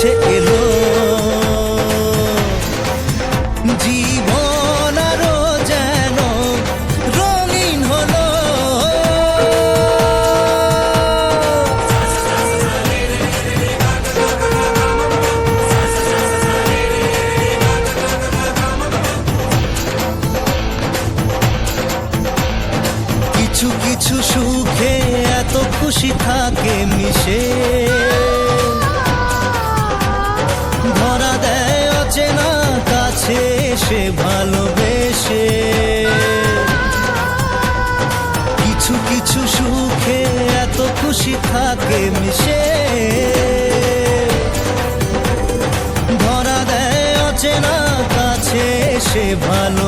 切 সে ভালো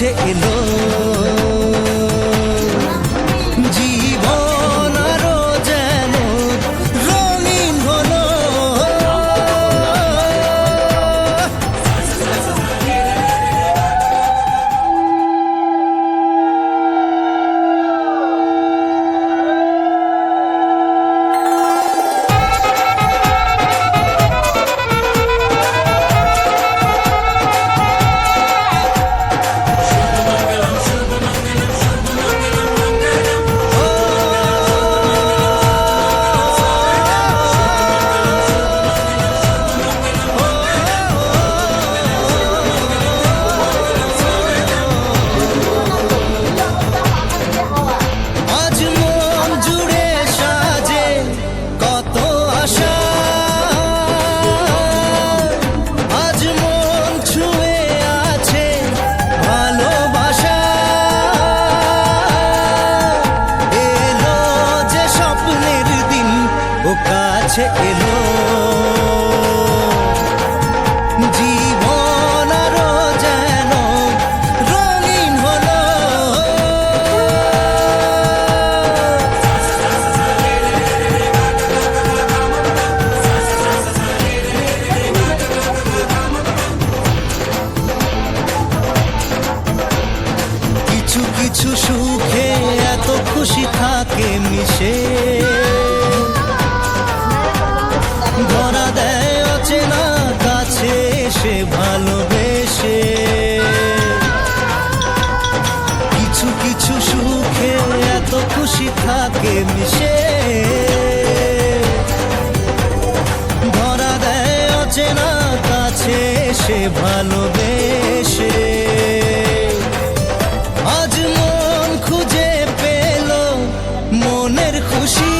take me কাছে এলো। হাসি থাকে মিশে। ধরা দেয় অচেনা কাছে সে ভালোবেসে। আজ মন খুঁজে পেল মনের খুশি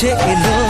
这一路。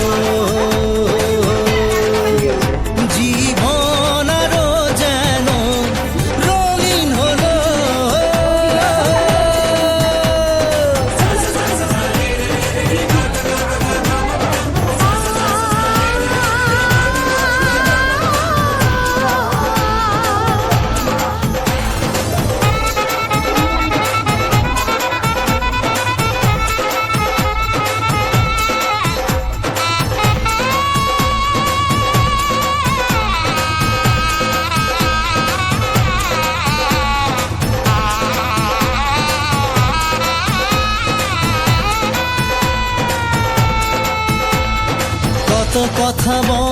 কথা বল